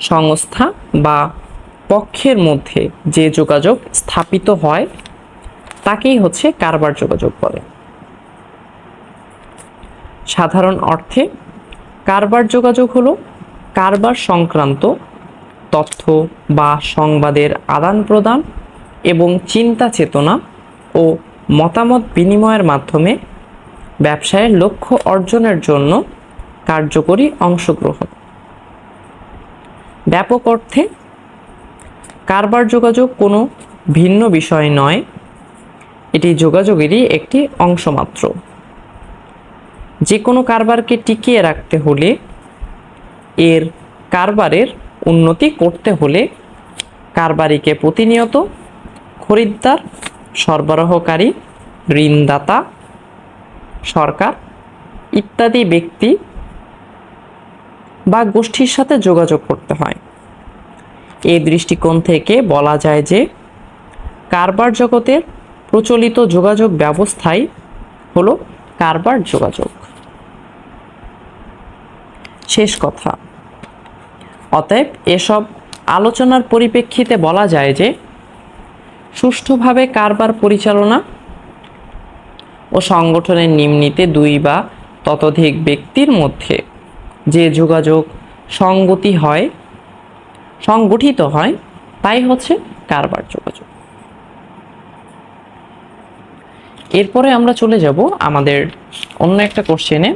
সংস্থা বা পক্ষের মধ্যে যে যোগাযোগ স্থাপিত হয়, তাকেই হচ্ছে কারবার যোগাযোগ বলে। সাধারণ অর্থে, কারবার যোগাযোগ হলো কারবার সংক্রান্ত তথ্য বা সংবাদের আদান প্রদান এবং চিন্তা চেতনা ও মতামত বিনিময়ের মাধ্যমে ব্যবসায়ের লক্ষ্য অর্জনের জন্য কার্যকরী অংশগ্রহণ। ব্যাপক অর্থে কারবার যোগাযোগ কোনো ভিন্ন বিষয় নয়। এটি যোগাযোগেরই একটি অংশ মাত্র। যে কোনো কারবারকে টিকিয়ে রাখতে হলে, এর কারবারের উন্নতি করতে হলে কারবারিকে প্রতিনিয়ত খরিদ্দার, সরবরাহকারী, ঋণদাতা, সরকার ইত্যাদি ব্যক্তি বা গোষ্ঠীর সাথে যোগাযোগ করতে হয়। এই দৃষ্টিকোণ থেকে বলা যায় যে, কারবার জগতের প্রচলিত যোগাযোগ ব্যবস্থাই হলো কারবার যোগাযোগ। শেষ কথা। অতএব এসব আলোচনার পরিপ্রেক্ষিতে বলা যায় যে, সুষ্ঠুভাবে কারবার পরিচালনা ও সংগঠনের নিম্নিতে দুই বা ততোধিক ব্যক্তির মধ্যে যে যোগাযোগ সংগতি হয়, সংগঠিত হয়, তাই হচ্ছে কারবার যোগাযোগ। এরপরে আমরা চলে যাব আমাদের অন্য একটা কোশ্চেনে